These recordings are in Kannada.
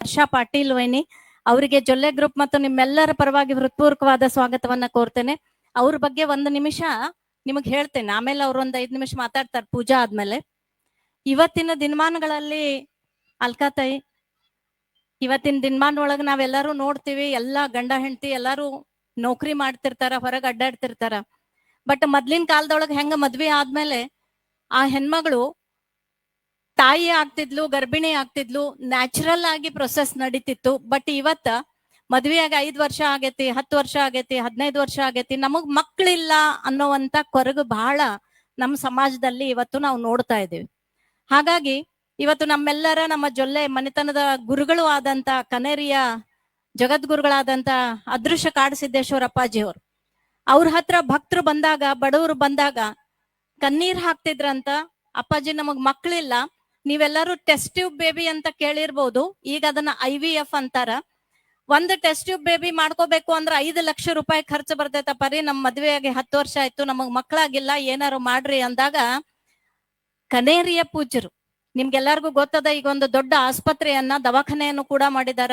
ಹರ್ಷ ಪಾಟೀಲ್ ವೈನಿ, ಅವರಿಗೆ ಜೊಲ್ಲೆ ಗ್ರೂಪ್ ಮತ್ತು ನಿಮ್ಮೆಲ್ಲರ ಪರವಾಗಿ ಹೃತ್ಪೂರ್ವಕವಾದ ಸ್ವಾಗತವನ್ನ ಕೋರ್ತೇನೆ. ಅವ್ರ ಬಗ್ಗೆ ಒಂದು ನಿಮಿಷ ನಿಮಗ್ ಹೇಳ್ತೇನೆ. ಆಮೇಲೆ ಅವ್ರ ಒಂದ್ ಐದ್ ನಿಮಿಷ ಮಾತಾಡ್ತಾರೆ ಪೂಜಾ ಆದ್ಮೇಲೆ. ಇವತ್ತಿನ ದಿನಮಾನಗಳಲ್ಲಿ ಅಲ್ಕಾತಾಯಿ ಇವತ್ತಿನ ದಿನಮಾನ ಒಳಗ ನಾವೆಲ್ಲರೂ ನೋಡ್ತೀವಿ, ಎಲ್ಲಾ ಗಂಡ ಹೆಂಡತಿ ಎಲ್ಲಾರು ನೌಕರಿ ಮಾಡ್ತಿರ್ತಾರ, ಹೊರಗೆ ಅಡ್ಡಾಡ್ತಿರ್ತಾರ. ಬಟ್ ಮೊದ್ಲಿನ ಕಾಲದೊಳಗ ಹೆಂಗ ಮದ್ವೆ ಆದ್ಮೇಲೆ ಆ ಹೆಣ್ಮಗಳು ತಾಯಿ ಆಗ್ತಿದ್ಲು, ಗರ್ಭಿಣಿ ಆಗ್ತಿದ್ಲು ನ್ಯಾಚುರಲ್ ಆಗಿ ಪ್ರೊಸೆಸ್ ನಡೀತಿತ್ತು. ಬಟ್ ಇವತ್ತ ಮದ್ವೆಯಾಗಿ ಐದ್ ವರ್ಷ ಆಗೇತಿ, ಹತ್ತು ವರ್ಷ ಆಗೇತಿ, ಹದಿನೈದು ವರ್ಷ ಆಗೇತಿ, ನಮಗ್ ಮಕ್ಳಿಲ್ಲ ಅನ್ನೋವಂತ ಕೊರಗು ಬಹಳ ನಮ್ಮ ಸಮಾಜದಲ್ಲಿ ಇವತ್ತು ನಾವು ನೋಡ್ತಾ ಇದೀವಿ ಹಾಗಾಗಿ ಇವತ್ತು ನಮ್ಮೆಲ್ಲರ, ನಮ್ಮ ಜೊಲ್ಲೆ ಮನೆತನದ ಗುರುಗಳು ಆದಂತ ಕನೇರಿಯ ಜಗದ್ಗುರುಗಳಾದಂತ ಅದೃಶ್ಯ ಕಾಡಸಿದ್ದೇಶ್ವರ ಅಪ್ಪಾಜಿ ಅವರು ಅವ್ರ ಹತ್ರ ಭಕ್ತರು ಬಂದಾಗ, ಬಡವರು ಬಂದಾಗ ಕಣ್ಣೀರ್ ಹಾಕ್ತಿದ್ರಂತ ಅಪ್ಪಾಜಿ ನಮಗ್ ಮಕ್ಳಿಲ್ಲ. ನೀವೆಲ್ಲರೂ ಟೆಸ್ಟ್ ಟ್ಯೂಬ್ ಬೇಬಿ ಅಂತ ಕೇಳಿರ್ಬೋದು. ಈಗ ಅದನ್ನ ಐ ವಿ ಎಫ್ ಅಂತಾರ. ಒಂದು ಟೆಸ್ಟ್ ಟ್ಯೂಬ್ ಬೇಬಿ ಮಾಡ್ಕೋಬೇಕು ಅಂದ್ರೆ ಐದು ಲಕ್ಷ ರೂಪಾಯಿ ಖರ್ಚು ಬರ್ತೈತಪ್ಪ ರೀ ನಮ್ ಮದ್ವೆಯಾಗಿ ಹತ್ತು ವರ್ಷ ಆಯ್ತು, ನಮಗ್ ಮಕ್ಕಳಾಗಿಲ್ಲ ಏನಾರು ಮಾಡ್ರಿ ಅಂದಾಗ ಕನೇರಿಯ ಪೂಜ್ಯರು. ನಿಮ್ಗೆಲ್ಲರಿಗೂ ಗೊತ್ತದ ಈಗ ಒಂದು ದೊಡ್ಡ ಆಸ್ಪತ್ರೆಯನ್ನ ದವಾಖಾನೆಯನ್ನು ಕೂಡ ಮಾಡಿದಾರ.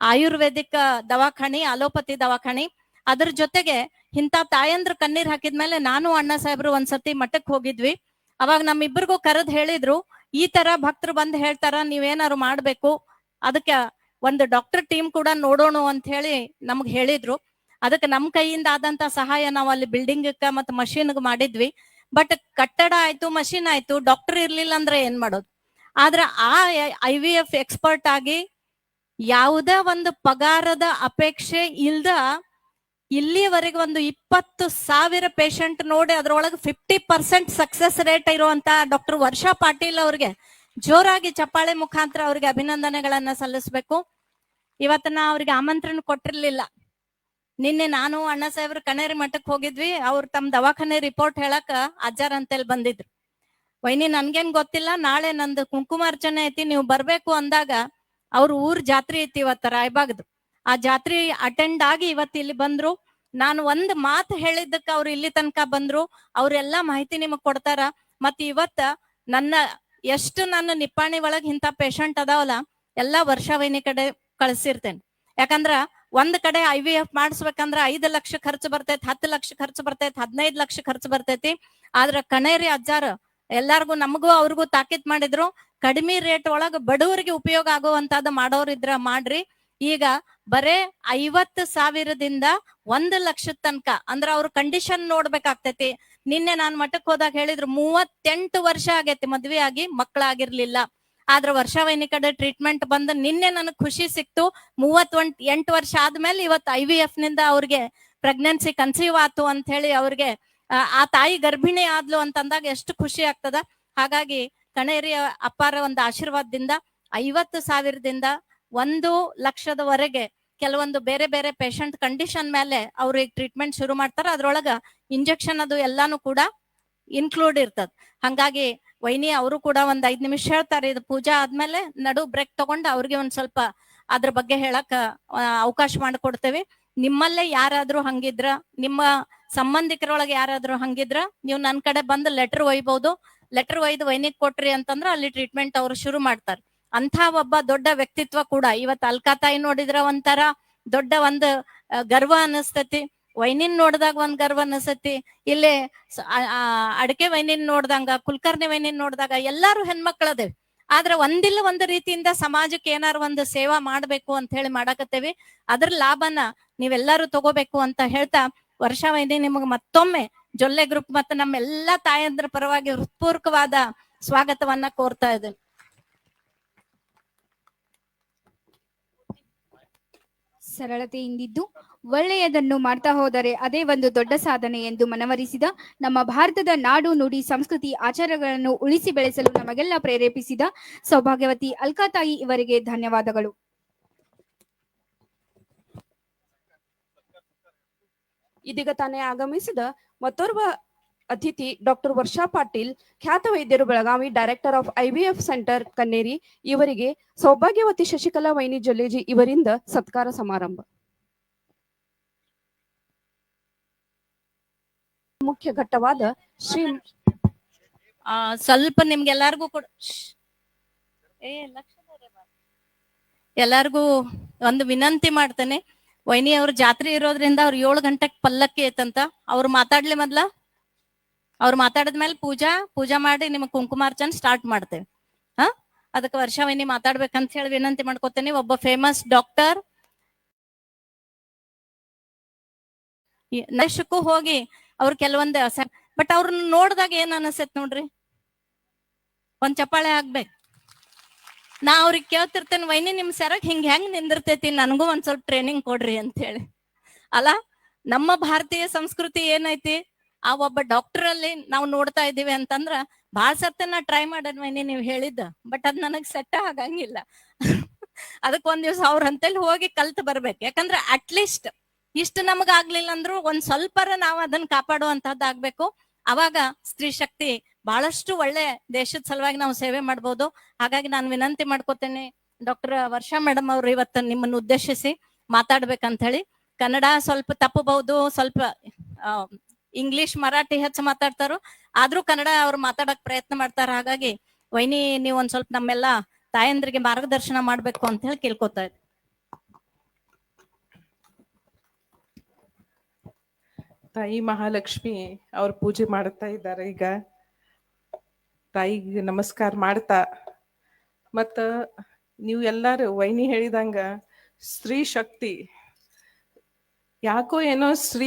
ಆಯುರ್ವೇದಿಕ್ ದವಾಖಾನಿ ಅಲೋಪತಿ ದವಾಖಾನಿ ಅದ್ರ ಜೊತೆಗೆ ಇಂಥ ತಾಯಂದ್ರ ಕಣ್ಣೀರ್ ಹಾಕಿದ್ಮೇಲೆ ನಾನು ಅಣ್ಣ ಸಾಹೇಬ್ರು ಒಂದ್ಸತಿ ಮಠಕ್ ಹೋಗಿದ್ವಿ. ಅವಾಗ ನಮ್ಮಿಬ್ಬರಿಗೂ ಕರೆದ್ ಹೇಳಿದ್ರು ಈ ತರ ಭಕ್ತರು ಬಂದು ಹೇಳ್ತಾರ, ನೀವೇನಾರು ಮಾಡ್ಬೇಕು? ಅದಕ್ಕೆ ಒಂದು ಡಾಕ್ಟರ್ ಟೀಮ್ ಕೂಡ ನೋಡೋಣ ಅಂತ ಹೇಳಿ ನಮ್ಗ್ ಹೇಳಿದ್ರು. ಅದಕ್ಕೆ ನಮ್ ಕೈಯಿಂದ ಆದಂತ ಸಹಾಯ ನಾವು ಅಲ್ಲಿ ಬಿಲ್ಡಿಂಗ್ ಮತ್ತೆ ಮಷೀನ್ ಮಾಡಿದ್ವಿ. ಬಟ್ ಕಟ್ಟಡ ಆಯ್ತು ಮಷೀನ್ ಆಯ್ತು ಡಾಕ್ಟರ್ ಇರ್ಲಿಲ್ಲ ಅಂದ್ರೆ ಏನ್ ಮಾಡೋದು? ಆದ್ರೆ ಆ ಐ ವಿ ಎಫ್ ಎಕ್ಸ್ಪರ್ಟ್ ಆಗಿ ಯಾವುದೇ ಒಂದು ಪಗಾರದ ಅಪೇಕ್ಷೆ ಇಲ್ದ ಇಲ್ಲಿಯವರೆಗೆ ಒಂದು ಇಪ್ಪತ್ತು ಸಾವಿರ ಪೇಷಂಟ್ ನೋಡಿ ಅದರೊಳಗೆ ಫಿಫ್ಟಿ ಪರ್ಸೆಂಟ್ ಸಕ್ಸಸ್ ರೇಟ್ ಇರುವಂತ ಡಾಕ್ಟರ್ ವರ್ಷಾ ಪಾಟೀಲ್ ಅವ್ರಿಗೆ ಜೋರಾಗಿ ಚಪ್ಪಾಳೆ ಮುಖಾಂತರ ಅವ್ರಿಗೆ ಅಭಿನಂದನೆಗಳನ್ನ ಸಲ್ಲಿಸಬೇಕು. ಇವತ್ತನ್ನ ಅವ್ರಿಗೆ ಆಮಂತ್ರಣ ಕೊಟ್ಟಿರ್ಲಿಲ್ಲ. ನಿನ್ನೆ ನಾನು, ಅಣ್ಣ ಸಾಹೇಬ್ರು ಕಣೇರಿ ಮಠಕ್ಕೆ ಹೋಗಿದ್ವಿ. ಅವ್ರು ತಮ್ಮ ದವಾಖಾನೆ ರಿಪೋರ್ಟ್ ಹೇಳಕ್ ಅಜ್ಜಾರ್ ಅಂತೇಳಿ ಬಂದಿದ್ರು. ವೈನಿ, ನನ್ಗೇನ್ ಗೊತ್ತಿಲ್ಲ. ನಾಳೆ ನಂದು ಕುಂಕುಮಾರ್ಚನೆ ಐತಿ. ನೀವು ಬರ್ಬೇಕು ಅಂದಾಗ ಅವ್ರ ಊರ್ ಜಾತ್ರೆ ಐತಿ ಇವತ್ತ ರಾಯಬಾಗ್ದು. ಆ ಜಾತ್ರೆ ಅಟೆಂಡ್ ಆಗಿ ಇವತ್ತು ಇಲ್ಲಿ ಬಂದ್ರು. ನಾನು ಒಂದ್ ಮಾತು ಹೇಳಿದ್ದಕ್ಕ ಅವ್ರು ಇಲ್ಲಿ ತನಕ ಬಂದ್ರು ಅವ್ರೆಲ್ಲಾ ಮಾಹಿತಿ ನಿಮಗ್ ಕೊಡ್ತಾರ. ಮತ್ ಇವತ್ತ ನನ್ನ, ಎಷ್ಟು ನನ್ನ ನಿಪ್ಪಾಣಿ ಒಳಗ್ ಇಂತ ಪೇಷಂಟ್ ಅದಾವಲ್ಲ, ಎಲ್ಲಾ ವರ್ಷಾವೈನಿ ಕಡೆ ಕಳ್ಸಿರ್ತೇನೆ. ಯಾಕಂದ್ರ ಒಂದ್ ಕಡೆ ಐ ವಿ ಎಫ್ ಮಾಡಿಸ್ಬೇಕಂದ್ರ ಐದ್ ಲಕ್ಷ ಖರ್ಚು ಬರ್ತೈತಿ, ಹತ್ತು ಲಕ್ಷ ಖರ್ಚು ಬರ್ತೈತಿ, ಹದಿನೈದು ಲಕ್ಷ ಖರ್ಚು ಬರ್ತೈತಿ. ಆದ್ರ ಕಣೇರಿ ಅಜ್ಜಾರ, ಎಲ್ಲಾರ್ಗು ನಮಗೂ ಅವ್ರಿಗೂ ತಾಕೀತ್ ಮಾಡಿದ್ರು. ಕಡಿಮೆ ರೇಟ್ ಒಳಗ ಬಡವರಿಗೆ ಉಪಯೋಗ ಆಗುವಂತದ ಮಾಡೋರಿದ್ರ ಮಾಡ್ರಿ. ಈಗ ಬರೇ ಐವತ್ತು ಸಾವಿರದಿಂದ ಒಂದು ಲಕ್ಷದ ತನಕ. ಅಂದ್ರ ಅವ್ರ ಕಂಡೀಷನ್ ನೋಡ್ಬೇಕಾಗ್ತೈತಿ. ನಿನ್ನೆ ನಾನ್ ಮಠಕ್ ಹೋದಾಗ ಹೇಳಿದ್ರು, ಮೂವತ್ತೆಂಟು ವರ್ಷ ಆಗೈತಿ ಮದ್ವೆ ಆಗಿ, ಮಕ್ಕಳಾಗಿರ್ಲಿಲ್ಲ. ಆದ್ರ ವರ್ಷಾವೈನಿ ಕಡೆ ಟ್ರೀಟ್ಮೆಂಟ್ ಬಂದ ನಿನ್ನೆ ನನಗೆ ಖುಷಿ ಸಿಕ್ತು. ಮೂವತ್ ಎಂಟು ವರ್ಷ ಆದ್ಮೇಲೆ ಇವತ್ತು ಐ ವಿ ಎಫ್ನಿಂದ ಅವ್ರಿಗೆ ಪ್ರೆಗ್ನೆನ್ಸಿ ಕನ್ಸೀವ್ ಆತು ಅಂತ ಹೇಳಿ ಅವ್ರಿಗೆ, ಆ ತಾಯಿ ಗರ್ಭಿಣಿ ಆದ್ಲು ಅಂತಂದಾಗ ಎಷ್ಟು ಖುಷಿ ಆಗ್ತದ. ಹಾಗಾಗಿ ಕಣೇರಿಯ ಅಪ್ಪಾರ ಒಂದು ಆಶೀರ್ವಾದದಿಂದ ಐವತ್ತು ಸಾವಿರದಿಂದ ಒಂದು ಲಕ್ಷದವರೆಗೆ ಕೆಲವೊಂದು ಬೇರೆ ಬೇರೆ ಪೇಷಂಟ್ ಕಂಡೀಷನ್ ಮೇಲೆ ಅವ್ರಿಗೆ ಟ್ರೀಟ್ಮೆಂಟ್ ಶುರು ಮಾಡ್ತಾರ, ಅದ್ರೊಳಗ ಇಂಜೆಕ್ಷನ್ ಅದು ಎಲ್ಲಾನು ಕೂಡ ಇನ್ಕ್ಲೂಡ್ ಇರ್ತದ. ಹಂಗಾಗಿ ವೈನಿ ಅವರು ಕೂಡ ಒಂದ್ ಐದ್ ನಿಮಿಷ ಹೇಳ್ತಾರೆ, ಇದು ಪೂಜಾ ಆದ್ಮೇಲೆ ನಡು ಬ್ರೇಕ್ ತಗೊಂಡು ಅವ್ರಿಗೆ ಒಂದ್ ಸ್ವಲ್ಪ ಅದ್ರ ಬಗ್ಗೆ ಹೇಳಕ್ ಅವಕಾಶ ಮಾಡಿಕೊಡ್ತೇವೆ. ನಿಮ್ಮಲ್ಲೇ ಯಾರಾದ್ರೂ ಹಂಗಿದ್ರ, ನಿಮ್ಮ ಸಂಬಂಧಿಕರೊಳಗೆ ಯಾರಾದ್ರೂ ಹಂಗಿದ್ರ, ನೀವು ನನ್ ಕಡೆ ಬಂದು ಲೆಟರ್ ಒಯ್ಬಹುದು ಲೆಟರ್ ಒಯ್ದು ವೈನಿಗ್ ಕೊಟ್ರಿ ಅಂತಂದ್ರ ಅಲ್ಲಿ ಟ್ರೀಟ್ಮೆಂಟ್ ಅವ್ರು ಶುರು ಮಾಡ್ತಾರೆ. ಅಂತ ಒಬ್ಬ ದೊಡ್ಡ ವ್ಯಕ್ತಿತ್ವ ಕೂಡ. ಇವತ್ತು ಅಲ್ಕಾತಾಯಿ ನೋಡಿದ್ರ ಒಂಥರ ದೊಡ್ಡ ಒಂದು ಗರ್ವ ಅನಿಸ್ತತಿ ವೈನಿನ್ ನೋಡಿದಾಗ ಒಂದ್ ಗರ್ವ ಅನಿಸ್ತತಿ ಇಲ್ಲಿ ಅಡಕೆ ವೈನಿನ್ ನೋಡ್ದಂಗ, ಕುಲ್ಕರ್ಣಿ ವೈನಿನ್ ನೋಡಿದಾಗ ಎಲ್ಲಾರು ಹೆಣ್ಮಕ್ಳದೇವಿ ಆದ್ರೆ ಒಂದಿಲ್ಲ ಒಂದು ರೀತಿಯಿಂದ ಸಮಾಜಕ್ಕೆ ಏನಾರು ಒಂದು ಸೇವಾ ಮಾಡ್ಬೇಕು ಅಂತ ಹೇಳಿ ಮಾಡಾಕತ್ತೇವಿ. ಅದ್ರ ಲಾಭನ ನೀವೆಲ್ಲರೂ ತಗೋಬೇಕು ಅಂತ ಹೇಳ್ತಾ ವರ್ಷ ವೈನಿ ನಿಮಗೆ ಮತ್ತೊಮ್ಮೆ ಜೊಲ್ಲೆ ಗ್ರೂಪ್ ಮತ್ತೆ ನಮ್ಮೆಲ್ಲಾ ತಾಯಂದ್ರ ಪರವಾಗಿ ಹೃತ್ಪೂರ್ವಕವಾದ ಸ್ವಾಗತವನ್ನ ಕೋರ್ತಾ ಇದ್ದೇನೆ. ಸರಳತೆಯಿಂದಿದ್ದು ಒಳ್ಳೆಯದನ್ನು ಮಾಡ್ತಾ ಹೋದರೆ ಅದೇ ಒಂದು ದೊಡ್ಡ ಸಾಧನೆ ಎಂದು ಮನವರಿಸಿದ ನಮ್ಮ ಭಾರತದ ನಾಡು ನುಡಿ ಸಂಸ್ಕೃತಿ ಆಚಾರಗಳನ್ನು ಉಳಿಸಿ ಬೆಳೆಸಲು ನಮಗೆಲ್ಲ ಪ್ರೇರೇಪಿಸಿದ ಸೌಭಾಗ್ಯವತಿ ಅಲ್ಕಾತಾಯಿ ಇವರಿಗೆ ಧನ್ಯವಾದಗಳು. ಇದೀಗ ತಾನೇ ಆಗಮಿಸಿದ ಮತ್ತೋರ್ವ ಅತಿಥಿ ಡಾಕ್ಟರ್ ವರ್ಷಾ ಪಾಟೀಲ್, ಖ್ಯಾತ ವೈದ್ಯರು Belagavi, director of IVF centre Kanneri, ಇವರಿಗೆ ಸೌಭಾಗ್ಯವತಿ ಶಶಿಕಲಾ ವೈನಿ ಜೊಲ್ಲೇಜಿ ಇವರಿಂದ ಸತ್ಕಾರ ಸಮಾರಂಭ. ಮುಖ್ಯ ಘಟ್ಟವಾದ ಶ್ರೀ ಸ್ವಲ್ಪ ನಿಮ್ಗೆಲ್ಲಾರ್ಗೂ ಕೂಡ ಎಲ್ಲಾರ್ಗೂ ಒಂದು ವಿನಂತಿ ಮಾಡ್ತೇನೆ. ವೈನಿ ಅವ್ರ ಜಾತ್ರೆ ಇರೋದ್ರಿಂದ ಅವ್ರು ಏಳು ಗಂಟೆಗೆ ಪಲ್ಲಕ್ಕಿ ಐತಂತ. ಅವ್ರು ಮಾತಾಡ್ಲಿ ಮೊದ್ಲ. ಅವ್ರು ಮಾತಾಡಿದ್ಮೇಲೆ ಪೂಜಾ ಪೂಜಾ ಮಾಡಿ ನಿಮಗೆ ಕುಂಕುಮಾರ್ಚನ್ ಸ್ಟಾರ್ಟ್ ಮಾಡ್ತೇವೆ. ಹಾ? ಅದಕ್ಕೆ ವರ್ಷ ವೈನಿ ಮಾತಾಡ್ಬೇಕಂತ ಹೇಳಿ ವಿನಂತಿ ಮಾಡ್ಕೋತೇನೆ. ಒಬ್ಬ ಫೇಮಸ್ ಡಾಕ್ಟರ್ ನಶಕ್ಕೂ ಹೋಗಿ ಅವ್ರು ಕೆಲವೊಂದು ಬಟ್ ಅವ್ರನ್ನ ನೋಡಿದಾಗ ಏನ್ ಅನಸತ್ ನೋಡ್ರಿ? ಒಂದ್ ಚಪ್ಪಾಳೆ ಆಗ್ಬೇಕು ನಾ ಅವ್ರಿಗೆ ಕೇಳ್ತಿರ್ತೇನೆ, ವೈನಿ ನಿಮ್ ಸೆರಗ್ ಹಿಂಗ್ ಹೆಂಗ್ ನಿಂದಿರ್ತೈತಿ? ನನಗೂ ಒಂದ್ ಸ್ವಲ್ಪ ಟ್ರೈನಿಂಗ್ ಕೊಡ್ರಿ ಅಂತ ಹೇಳಿ. ಅಲ್ಲ ನಮ್ಮ ಭಾರತೀಯ ಸಂಸ್ಕೃತಿ ಏನೈತಿ? ಆ ಒಬ್ಬ ಡಾಕ್ಟರ್ ಅಲ್ಲಿ ನಾವು ನೋಡ್ತಾ ಇದ್ದೀವಿ ಅಂತಂದ್ರ ಬಾಳ್ ಸರ್ತಿ ಟ್ರೈ ಮಾಡೋದ್ ನೀವು ಹೇಳಿದ್ದ ಬಟ್ ಅದ್ ನನಗ್ ಸೆಟ್ ಆಗಂಗಿಲ್ಲ. ಅದಕ್ ಒಂದ್ ದಿವ್ಸ ಅವ್ರ ಅಂತಲ್ಲಿ ಹೋಗಿ ಕಲ್ತ್ ಬರ್ಬೇಕು. ಯಾಕಂದ್ರೆ ಅಟ್ಲೀಸ್ಟ್ ಇಷ್ಟು ನಮಗ್ ಆಗ್ಲಿಲ್ಲ ಅಂದ್ರು ಒಂದ್ ಸ್ವಲ್ಪರ ನಾವ್ ಅದನ್ನ ಕಾಪಾಡುವಂತಹದ್ದು ಆಗ್ಬೇಕು. ಅವಾಗ ಸ್ತ್ರೀ ಶಕ್ತಿ ಬಹಳಷ್ಟು ಒಳ್ಳೆ ದೇಶದ ಸಲುವಾಗಿ ನಾವು ಸೇವೆ ಮಾಡ್ಬೋದು. ಹಾಗಾಗಿ ನಾನು ವಿನಂತಿ ಮಾಡ್ಕೋತೇನೆ ಡಾಕ್ಟರ್ ವರ್ಷಾ ಮೇಡಮ್ ಅವ್ರು ಇವತ್ತು ನಿಮ್ಮನ್ನು ಉದ್ದೇಶಿಸಿ ಮಾತಾಡ್ಬೇಕಂತ ಹೇಳಿ ಕನ್ನಡ ಸ್ವಲ್ಪ ತಪ್ಪಬಹುದು ಸ್ವಲ್ಪ ಇಂಗ್ಲಿಷ್ ಮರಾಠಿ ಹೆಚ್ಚು ಮಾತಾಡ್ತಾರೋ, ಆದ್ರೂ ಕನ್ನಡ ಅವ್ರು ಮಾತಾಡಕ್ ಪ್ರಯತ್ನ ಮಾಡ್ತಾರ. ಹಾಗಾಗಿ ವೈನಿ, ನೀವು ಒಂದ್ ಸ್ವಲ್ಪ ನಮ್ಮೆಲ್ಲ ತಾಯಂದ್ರಿಗೆ ಮಾರ್ಗದರ್ಶನ ಮಾಡ್ಬೇಕು ಅಂತ ಹೇಳಿ ಕೇಳ್ಕೊತಾ ಇದ್ದೆ. ತಾಯಿ ಮಹಾಲಕ್ಷ್ಮಿ ಅವ್ರ ಪೂಜೆ ಮಾಡ್ತಾ ಇದ್ದಾರೆ ಈಗ. ತಾಯಿಗೆ ನಮಸ್ಕಾರ ಮಾಡ್ತಾ. ಮತ್ತ ನೀವು ಎಲ್ಲಾರು, ವೈನಿ ಹೇಳಿದಂಗ, ಸ್ತ್ರೀ ಶಕ್ತಿ ಯಾಕೋ ಏನೋ ಸ್ತ್ರೀ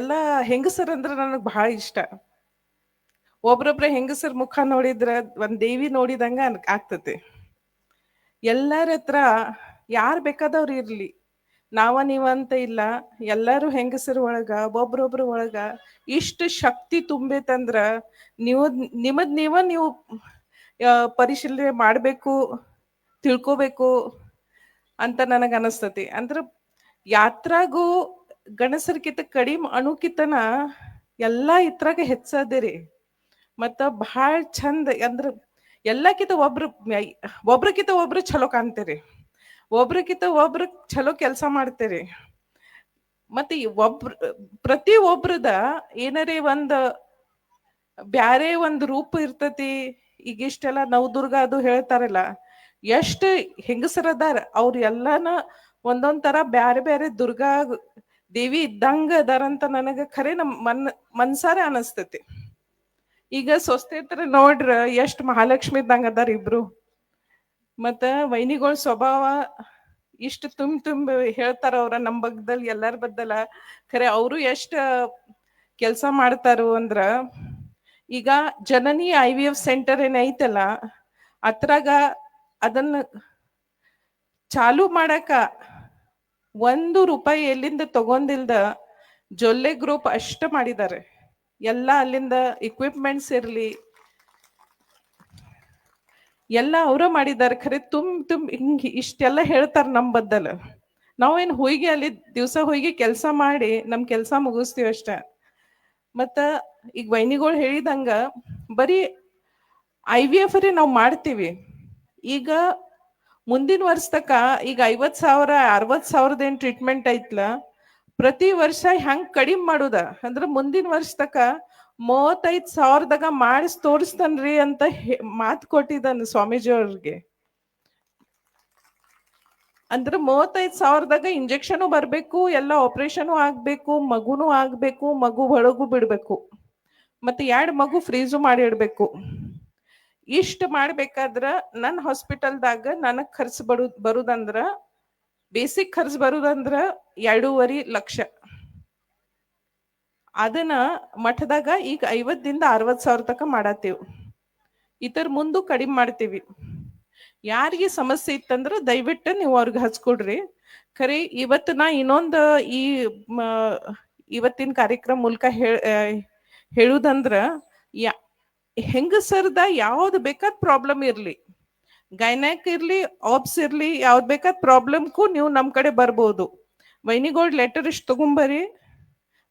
ಎಲ್ಲ ಹೆಂಗಸರಂದ್ರೆ ನನಗ್ ಬಹಳ ಇಷ್ಟ. ಒಬ್ರೊಬ್ರ ಹೆಂಗಸರ್ ಮುಖ ನೋಡಿದ್ರ ಒಂದ್ ದೇವಿ ನೋಡಿದಂಗ ಆಗ್ತತೆ ಎಲ್ಲಾರ ಹತ್ರ ಯಾರ್ ಬೇಕಾದವ್ರು ಇರ್ಲಿ. ನಾವ ನೀವ ಅಂತ ಇಲ್ಲ, ಎಲ್ಲಾರು ಹೆಂಗಸರ ಒಳಗ, ಒಬ್ರೊಬ್ರ ಒಳಗ ಇಷ್ಟು ಶಕ್ತಿ ತುಂಬೈತಂದ್ರ ನೀವು ನಿಮದ್ ನೀವ ನೀವು ಪರಿಶೀಲನೆ ಮಾಡ್ಬೇಕು, ತಿಳ್ಕೊಬೇಕು ಅಂತ ನನಗ ಅನಸ್ತತಿ. ಅಂದ್ರ ಯಾತ್ರಾಗೂ ಗಣಸರ್ಕಿತ ಕಡಿಮೆ ಅಣುಕಿತನ ಎಲ್ಲಾ ಇತ್ರಾಗ ಹೆಚ್ಚದಿರಿ. ಮತ್ತ ಬಹಳ ಚಂದ ಅಂದ್ರ ಎಲ್ಲಕ್ಕಿಂತ ಒಬ್ರು ಒಬ್ರಕಿತ ಒಬ್ರು ಚಲೋ ಕಾಣ್ತೀರಿ. ಒಬ್ರಕ್ಕಿಂತ ಒಬ್ರು ಚಲೋ ಕೆಲಸ ಮಾಡ್ತೀರಿ. ಮತ್ತೆ ಒಬ್ರ ಪ್ರತಿ ಒಬ್ರದ ಏನರೇ ಒಂದು ಬ್ಯಾರೆ ಒಂದ್ ರೂಪ ಇರ್ತತಿ. ಈಗ ಇಷ್ಟೆಲ್ಲ ನವದುರ್ಗ ಅದು ಹೇಳ್ತಾರಲ್ಲ, ಎಷ್ಟ್ ಹೆಂಗಸರದಾರ ಅವ್ರ ಎಲ್ಲಾನ ಒಂದೊಂದ್ ತರ ಬ್ಯಾರೆ ಬ್ಯಾರೆ ದುರ್ಗಾ ದೇವಿ ಇದ್ದಂಗ ಅದಾರಂತ ನನಗ ಖರೆ ನಮ್ ಮನ್, ಮನ್ಸಾರೆ ಅನಸ್ತತಿ. ಈಗ ಸ್ವಸ್ತಿ ಹತ್ರ ನೋಡ್ರ ಎಷ್ಟ್ ಮಹಾಲಕ್ಷ್ಮಿ ಇದ್ದಂಗ ಅದಾರ ಇಬ್ರು. ಮತ್ತ ವೈನಿಗಳ ಸ್ವಭಾವ ಇಷ್ಟು ತುಂಬ ತುಂಬ ಹೇಳ್ತಾರ ಅವ್ರ ನಮ್ ಬಗ್ದಲ್ಲಿ ಎಲ್ಲಾರ ಬದ್ದಲ. ಖರೆ ಅವರು ಎಷ್ಟ ಕೆಲಸ ಮಾಡ್ತಾರು ಅಂದ್ರ ಈಗ Janani I V F centre ಏನ್ ಐತಲ್ಲ ಅದ್ರಾಗ ಅದನ್ನ ಚಾಲು ಮಾಡಕ ಒಂದು ರೂಪಾಯಿ ಎಲ್ಲಿಂದ ತಗೊಂಡಿಲ್ದ ಜೊಲ್ಲೆ ಗ್ರೂಪ್ ಅಷ್ಟ ಮಾಡಿದ್ದಾರೆ ಎಲ್ಲ ಅಲ್ಲಿಂದ ಇಕ್ವಿಪ್ಮೆಂಟ್ಸ್ ಇರಲಿ, ಎಲ್ಲ ಅವರು ಮಾಡಿದ್ದಾರೆ ಖರೆ. ತುಂಬ ತುಂಬ ಹಿಂಗೆ ಇಷ್ಟೆಲ್ಲ ಹೇಳ್ತಾರೆ ನಮ್ ಬದ್ದಲ ನಾವೇನ್ ಹೋಗಿ ಅಲ್ಲಿ ದಿವಸ ಹೋಗಿ ಕೆಲಸ ಮಾಡಿ ನಮ್ಮ ಕೆಲಸ ಮುಗಿಸ್ತೀವಿ ಅಷ್ಟ. ಮತ್ತು ಈಗ ವೈನಿಗಳು ಹೇಳಿದಂಗ ಬರೀ ಐ ವಿ ಎಫ್ ನಾವು ಮಾಡ್ತೀವಿ. ಈಗ ಮುಂದಿನ ವರ್ಷ ತಕ ಈಗ ಐವತ್ ಸಾವಿರ ಅರವತ್ ಸಾವಿರದ ಏನ್ ಟ್ರೀಟ್ಮೆಂಟ್ ಐತ್ಲ, ಪ್ರತಿ ವರ್ಷ ಹೆಂಗ್ ಕಡಿಮೆ ಮಾಡುದ? ಅಂದ್ರ ಮುಂದಿನ ವರ್ಷ ತಕ ಮೂವತ್ತೈದ್ ಸಾವಿರದಾಗ ಮಾಡಿಸ್ ತೋರಿಸ್ತಾನ್ರಿ ಅಂತ ಮಾತು ಕೊಟ್ಟಿದ್ದಾನ ಸ್ವಾಮೀಜಿ ಅವ್ರಿಗೆ. ಅಂದ್ರೆ ಮೂವತ್ತೈದ್ ಸಾವಿರದಾಗ ಇಂಜೆಕ್ಷನು ಬರ್ಬೇಕು, ಎಲ್ಲ ಆಪರೇಷನ್ ಆಗ್ಬೇಕು, ಮಗುನು ಆಗ್ಬೇಕು, ಮಗು ಒಳಗೂ ಬಿಡ್ಬೇಕು. ಮತ್ತೆ ಎರಡು ಮಗು ಫ್ರೀಜು ಮಾಡಿ ಇಡ್ಬೇಕು. ಇಷ್ಟ ಮಾಡ್ಬೇಕಾದ್ರ ನನ್ನ ಹಾಸ್ಪಿಟಲ್ದಾಗ ನನಗೆ ಖರ್ಚು ಬರು, ಬರುದಂದ್ರ ಬೇಸಿಕ್ ಖರ್ಚು ಬರುದಂದ್ರ ಎರಡೂವರೆ ಲಕ್ಷ. ಅದನ್ನ ಮಠದಾಗ ಈಗ ಐವತ್ತಿಂದ ಅರವತ್ ಸಾವಿರ ತಕ ಮಾಡತ್ತೇವ್. ಇತರ ಮುಂದು ಕಡಿಮೆ ಮಾಡ್ತೀವಿ. ಯಾರಿಗೆ ಸಮಸ್ಯೆ ಇತ್ತಂದ್ರ ದಯವಿಟ್ಟು ನೀವು ಅವ್ರಿಗೆ ಹಚ್ಕೊಡ್ರಿ. ಖರೆ ಇವತ್ತು ನಾ ಇನ್ನೊಂದು ಈ ಇವತ್ತಿನ ಕಾರ್ಯಕ್ರಮ ಮೂಲಕ ಹೇಳ ಹೇಳುದಂದ್ರ ಯಾ ಹೆಂಗಸರ್ದ ಯಾವ್ದು ಬೇಕಾದ ಪ್ರಾಬ್ಲಮ್ ಇರ್ಲಿ. ಗೈನಾಕ್ ಇರ್ಲಿ ಆಬ್ಸ್ ಇರ್ಲಿ, ಯಾವ್ದು ಬೇಕಾದ ಪ್ರಾಬ್ಲಮ್ಗೂ ನೀವು ನಮ್ ಕಡೆ ಬರ್ಬೋದು. ವೈನಿಗೋಲ್ಡ್ ಲೆಟರ್ ಇಷ್ಟು ತಗೊಂಬರಿ.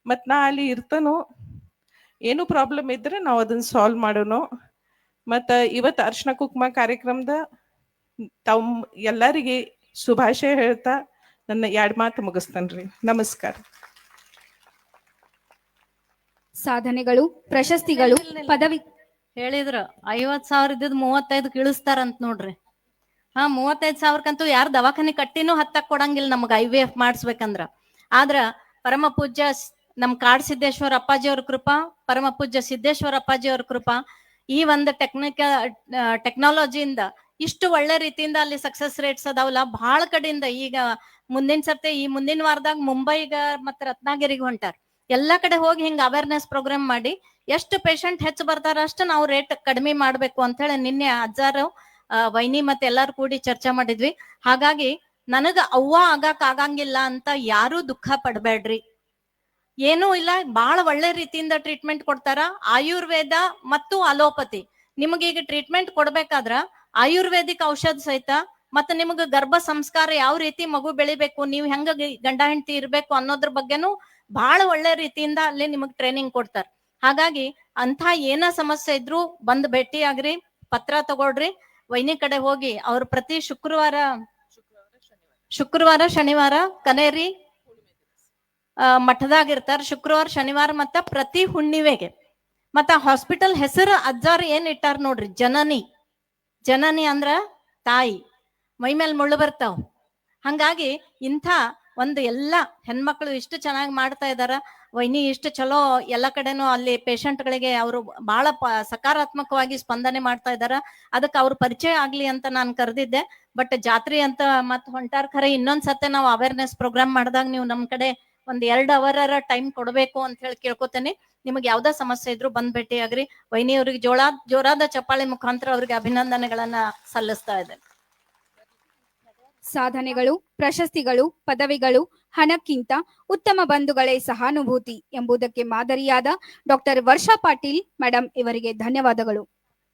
ಮತ್ ನಾ ಅಲ್ಲಿ ಇರ್ತಾನೋ, ಏನು ಪ್ರಾಬ್ಲಮ್ ಇದ್ರೆ ನಾವು ಅದನ್ನ ಸಾಲ್ವ್ ಮಾಡೋಣ ಮತ್ತ ಇವತ್ತು ಅರ್ಶನ ಕುಕ್ಮ ಕಾರ್ಯಕ್ರಮದ ತಮ್ ಎಲ್ಲರಿಗೆ ಶುಭಾಶಯ ಹೇಳ್ತಾ ನನ್ನ ಎರಡು ಮಾತು ಮುಗಿಸ್ತೇನ್ರಿ. ನಮಸ್ಕಾರ. ಸಾಧನೆಗಳು, ಪ್ರಶಸ್ತಿಗಳು. ಪದವಿ ಹೇಳಿದ್ರ, ಐವತ್ ಸಾವಿರ ಇದ್ದಿದ್ ಮೂವತ್ತೈದು ಇಳಿಸ್ತಾರಂತ ನೋಡ್ರಿ. ಹಾ, ಮೂವತ್ತೈದ್ ಸಾವಿರಕ್ಕಂತೂ ಯಾರು ದವಾಖಾನೆ ಕಟ್ಟಿನೂ ಹತ್ತಕ್ ಕೊಡಂಗಿಲ್ಲ ನಮ್ಗೆ ಐ ವಿ ಎಫ್ ಮಾಡಿಸ್ಬೇಕಂದ್ರ. ಆದ್ರ ಪರಮ ಪೂಜ್ಯ ನಮ್ ಕಾಡ್ ಸಿದ್ದೇಶ್ವರ ಅಪ್ಪಾಜಿ ಅವ್ರ ಕೃಪಾ, ಪರಮ ಪೂಜ್ಯ ಸಿದ್ದೇಶ್ವರ ಅಪ್ಪಾಜಿ ಅವ್ರ ಕೃಪಾ, ಈ ಒಂದು ಟೆಕ್ನಿಕ ಟೆಕ್ನಾಲಜಿಯಿಂದ ಇಷ್ಟು ಒಳ್ಳೆ ರೀತಿಯಿಂದ ಅಲ್ಲಿ ಸಕ್ಸಸ್ ರೇಟ್ಸ್ ಅದಾವಲ್ಲ ಬಹಳ ಕಡೆಯಿಂದ ಈಗ ಮುಂದಿನ ಸರ್ತಿ, ಈ ಮುಂದಿನ ವಾರದಾಗ ಮುಂಬೈಗ ಮತ್ತೆ ರತ್ನಾಗಿರಿಗೆ ಹೊಂಟಾರ. ಎಲ್ಲಾ ಕಡೆ ಹೋಗಿ ಹಿಂಗ ಅವೇರ್ನೆಸ್ ಪ್ರೋಗ್ರಾಮ್ ಮಾಡಿ ಎಷ್ಟು ಪೇಷಂಟ್ ಹೆಚ್ಚು ಬರ್ತಾರ ಅಷ್ಟು ನಾವು ರೇಟ್ ಕಡಿಮೆ ಮಾಡ್ಬೇಕು ಅಂತ ಹೇಳಿ ನಿನ್ನೆ ಅಜ್ಜಾರು ವೈನಿ ಮತ್ತೆ ಎಲ್ಲಾರು ಕೂಡಿ ಚರ್ಚೆ ಮಾಡಿದ್ವಿ. ಹಾಗಾಗಿ ನನಗ ಅವ್ವ ಆಗಾಕ್ ಆಗಂಗಿಲ್ಲ ಅಂತ ಯಾರು ದುಃಖ ಪಡ್ಬೇಡ್ರಿ. ಏನೂ ಇಲ್ಲ ಬಹಳ ಒಳ್ಳೆ ರೀತಿಯಿಂದ ಟ್ರೀಟ್ಮೆಂಟ್ ಕೊಡ್ತಾರ. ಆಯುರ್ವೇದ ಮತ್ತು ಅಲೋಪತಿ. ನಿಮಗೀಗ ಟ್ರೀಟ್ಮೆಂಟ್ ಕೊಡ್ಬೇಕಾದ್ರ ಆಯುರ್ವೇದಿಕ್ ಔಷಧ ಸಹಿತ ಮತ್ತೆ ನಿಮಗ ಗರ್ಭ ಸಂಸ್ಕಾರ ಯಾವ ರೀತಿ ಮಗು ಬೆಳಿಬೇಕು, ನೀವು ಹೆಂಗ ಗಂಡ ಹೆಂಡತಿ ಇರ್ಬೇಕು ಅನ್ನೋದ್ರ ಬಗ್ಗೆನೂ ಬಹಳ ಒಳ್ಳೆ ರೀತಿಯಿಂದ ಅಲ್ಲಿ ನಿಮಗ್ ಟ್ರೈನಿಂಗ್ ಕೊಡ್ತಾರ. ಹಾಗಾಗಿ ಅಂತ ಏನ ಸಮಸ್ಯೆ ಇದ್ರು ಬಂದ್ ಭೇಟಿ ಆಗ್ರಿ, ಪತ್ರ ತಗೊಳ್ರಿ. ವೈನಿ ಕಡೆ ಹೋಗಿ ಅವ್ರ ಪ್ರತಿ ಶುಕ್ರವಾರ ಶುಕ್ರವಾರ, ಶನಿವಾರ ಕನೇರಿ ಮಠದಾಗ ಇರ್ತಾರ. ಶುಕ್ರವಾರ, ಶನಿವಾರ ಮತ್ತ ಪ್ರತಿ ಹುಣ್ಣಿಮೆಗೆ ಮತ್ತ ಹಾಸ್ಪಿಟಲ್ ಹೆಸರು, ಅಜ್ಜಾರ್ ಏನ್ ಇಟ್ಟಾರ ನೋಡ್ರಿ, ಜನನಿ. ಜನನಿ ಅಂದ್ರ ತಾಯಿ. ಮೈ ಮೇಲೆ ಮುಳ್ಳು ಬರ್ತಾವ್. ಹಂಗಾಗಿ ಇಂಥ ಒಂದು ಎಲ್ಲ ಹೆಣ್ಮಕ್ಳು ಇಷ್ಟು ಚೆನ್ನಾಗಿ ಮಾಡ್ತಾ ಇದಾರ. ವೈನಿ ಇಷ್ಟು ಚಲೋ ಎಲ್ಲ ಕಡೆನೂ ಅಲ್ಲಿ ಪೇಷಂಟ್ಗಳಿಗೆ ಗಳಿಗೆ ಅವರು ಬಹಳ ಸಕಾರಾತ್ಮಕವಾಗಿ ಸ್ಪಂದನೆ ಮಾಡ್ತಾ ಇದಾರ. ಅದಕ್ಕೆ ಅವ್ರ ಪರಿಚಯ ಆಗ್ಲಿ ಅಂತ ನಾನು ಕರೆದಿದ್ದೆ. ಬಟ್ ಜಾತ್ರೆ ಅಂತ ಮತ್ ಹೊಂಟಾರ್ ಖರೆ ಇನ್ನೊಂದ್ ಸತೆ ನಾವು ಅವೇರ್ನೆಸ್ ಪ್ರೋಗ್ರಾಮ್ ಮಾಡಿದಾಗ ನೀವು ನಮ್ ಕಡೆ ಒಂದ್ ಎರಡ್ ಅವರ ಟೈಮ್ ಕೊಡಬೇಕು ಅಂತ ಹೇಳಿ ಕೇಳ್ಕೊತೇನೆ. ನಿಮಗೆ ಯಾವ್ದೋ ಸಮಸ್ಯೆ ಇದ್ರು ಬಂದ್ ಭೇಟಿ ಆಗ್ರಿ ವೈನಿ ಅವ್ರಿಗೆ ಜೋಳ ಜೋರಾದ ಚಪ್ಪಾಳೆ ಮುಖಾಂತರ ಅವ್ರಿಗೆ ಅಭಿನಂದನೆಗಳನ್ನ ಸಲ್ಲಿಸ್ತಾ ಇದೆ ಸಾಧನೆಗಳು, ಪ್ರಶಸ್ತಿಗಳು, ಪದವಿಗಳು, ಹಣಕ್ಕಿಂತ ಉತ್ತಮ ಬಂಧುಗಳೇ ಸಹಾನುಭೂತಿ ಎಂಬುದಕ್ಕೆ ಮಾದರಿಯಾದ ಡಾಕ್ಟರ್ ವರ್ಷಾ ಪಾಟೀಲ್, ಮೇಡಂ, ಇವರಿಗೆ ಧನ್ಯವಾದಗಳು.